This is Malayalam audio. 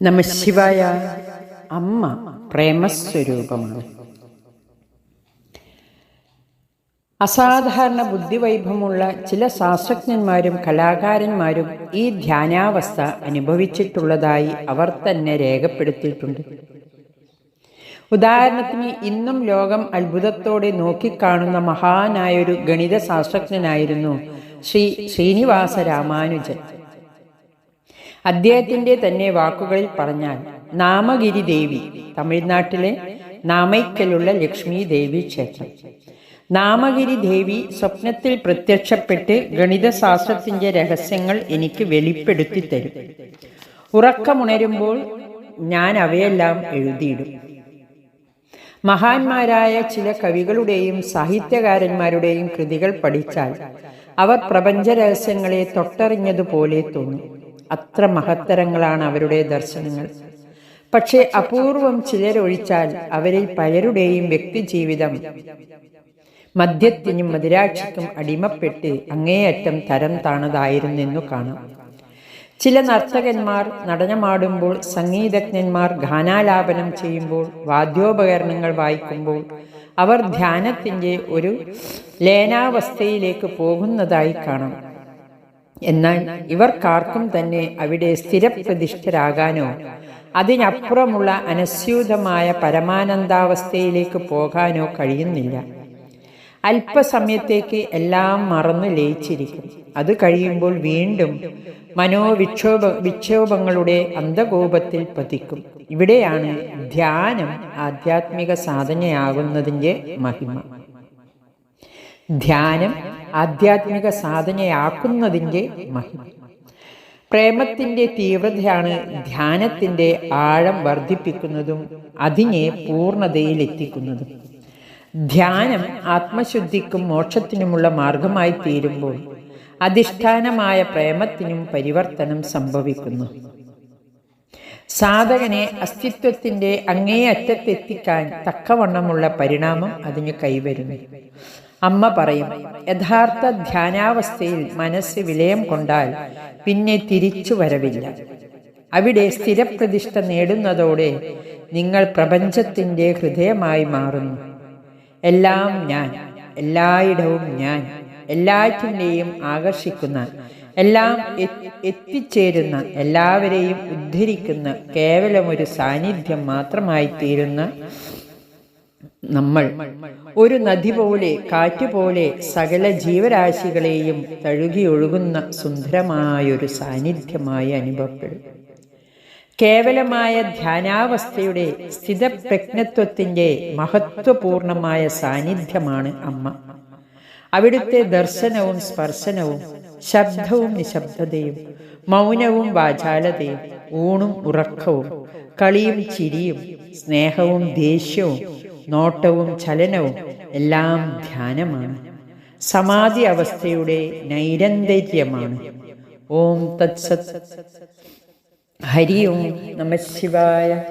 നമശിവായ അമ്മ പ്രേമസ്വരൂപമാണ് അസാധാരണ ബുദ്ധിവൈഭവമുള്ള ചില ശാസ്ത്രജ്ഞന്മാരും കലാകാരന്മാരും ഈ ധ്യാനാവസ്ഥ അനുഭവിച്ചിട്ടുള്ളതായി അവർ തന്നെ രേഖപ്പെടുത്തിയിട്ടുണ്ട്. ഉദാഹരണത്തിന് ഇന്നും ലോകം അത്ഭുതത്തോടെ നോക്കിക്കാണുന്ന മഹാനായൊരു ഗണിത ശാസ്ത്രജ്ഞനായിരുന്നു ശ്രീ ശ്രീനിവാസ രാമാനുജൻ. അദ്ദേഹത്തിന്റെ തന്നെ വാക്കുകളിൽ പറഞ്ഞാൽ നാമഗിരി ദേവി തമിഴ്നാട്ടിലെ നാമയ്ക്കലുള്ള ലക്ഷ്മി ദേവി ക്ഷേത്രം. നാമഗിരി ദേവി സ്വപ്നത്തിൽ പ്രത്യക്ഷപ്പെട്ട് ഗണിതശാസ്ത്രത്തിന്റെ രഹസ്യങ്ങൾ എനിക്ക് വെളിപ്പെടുത്തി തരും. ഉറക്കമുണരുമ്പോൾ ഞാൻ അവയെല്ലാം എഴുതിയിടും. മഹാന്മാരായ ചില കവികളുടെയും സാഹിത്യകാരന്മാരുടെയും കൃതികൾ പഠിച്ചാൽ അവർ പ്രപഞ്ച രഹസ്യങ്ങളെ തൊട്ടറിഞ്ഞതുപോലെ തോന്നും. അത്ര മഹത്തരങ്ങളാണ് അവരുടെ ദർശനങ്ങൾ. പക്ഷേ അപൂർവം ചിലരൊഴിച്ചാൽ അവരിൽ പലരുടെയും വ്യക്തിജീവിതം മദ്യത്തിനും മദിരാക്ഷിക്കും അടിമപ്പെട്ട് അങ്ങേയറ്റം തരം താണതായിരുന്നെന്നു കാണാം. ചില നർത്തകന്മാർ നടനമാടുമ്പോൾ സംഗീതജ്ഞന്മാർ ഗാനാലാപനം ചെയ്യുമ്പോൾ വാദ്യോപകരണങ്ങൾ വായിക്കുമ്പോൾ അവർ ധ്യാനത്തിന്റെ ഒരു ലേനാവസ്ഥയിലേക്ക് പോകുന്നതായി കാണാം. എന്നാൽ ഇവർക്കാർക്കും തന്നെ അവിടെ സ്ഥിരപ്രതിഷ്ഠരാകാനോ അതിനപ്പുറമുള്ള അനസ്യൂതമായ പരമാനന്ദാവസ്ഥയിലേക്ക് പോകാനോ കഴിയുന്നില്ല. അല്പസമയത്തേക്ക് എല്ലാം മറന്നു ലയിച്ചിരിക്കും. അത് കഴിയുമ്പോൾ വീണ്ടും മനോവിക്ഷോഭ വിക്ഷോഭങ്ങളുടെ അന്ധകോപത്തിൽ പതിക്കും. ഇവിടെയാണ് ധ്യാനം ആധ്യാത്മിക സാധനയാകുന്നതിന്റെ മഹിമ. ധ്യാനം ആധ്യാത്മിക സാധനയാക്കുന്നതിന്റെ മഹിമ. പ്രേമത്തിന്റെ തീവ്രതയാണ് ധ്യാനത്തിന്റെ ആഴം വർദ്ധിപ്പിക്കുന്നതും അതിനെ പൂർണതയിലെത്തിക്കുന്നതും. ധ്യാനം ആത്മശുദ്ധിക്കും മോക്ഷത്തിനുമുള്ള മാർഗമായി തീരുമ്പോൾ അധിഷ്ഠാനമായ പ്രേമത്തിനും പരിവർത്തനം സംഭവിക്കുന്നു. സാധകനെ അസ്തിത്വത്തിന്റെ അങ്ങേയറ്റത്തെത്തിക്കാൻ തക്കവണ്ണമുള്ള പരിണാമം അതിന് കൈവരുന്നു. അമ്മ പറയും യഥാർത്ഥ ധ്യാനാവസ്ഥയിൽ മനസ്സ് വിലയം കൊണ്ടാൽ പിന്നെ തിരിച്ചു വരവില്ല. അവിടെ സ്ഥിരപ്രതിഷ്ഠ നേടുന്നതോടെ നിങ്ങൾ പ്രപഞ്ചത്തിന്റെ ഹൃദയമായി മാറുന്നു. എല്ലാം ഞാൻ എല്ലായിടവും ഞാൻ എല്ലാറ്റിന്റെയും ആകർഷിക്കുന്ന എല്ലാം എത്തിച്ചേരുന്ന എല്ലാവരെയും ഉദ്ധരിക്കുന്ന കേവലം ഒരു സാന്നിധ്യം മാത്രമായി തീരുന്ന നമ്മൾ. ഒരു നദി പോലെ കാറ്റ് പോലെ സകല ജീവരാശികളെയും തഴുകിയൊഴുകുന്ന സുന്ദരമായൊരു സാന്നിധ്യമായി അനുഭവപ്പെടും. കേവലമായ ധ്യാനാവസ്ഥയുടെ സ്ഥിതപ്രജ്ഞത്വത്തിന്റെ മഹത്വപൂർണമായ സാന്നിധ്യമാണ് അമ്മ. അവിടുത്തെ ദർശനവും സ്പർശനവും ശബ്ദവും നിശബ്ദതയും മൗനവും വാചാലതയും ഊണും ഉറക്കവും കളിയും ചിരിയും സ്നേഹവും ദേഷ്യവും നോട്ടവും ചലനവും എല്ലാം ധ്യാനമാണ്. സമാധി അവസ്ഥയുടെ നൈരന്തര്യമാണ്. ഓം തത്സത്. ഹരി ഓം നമ ശിവായ.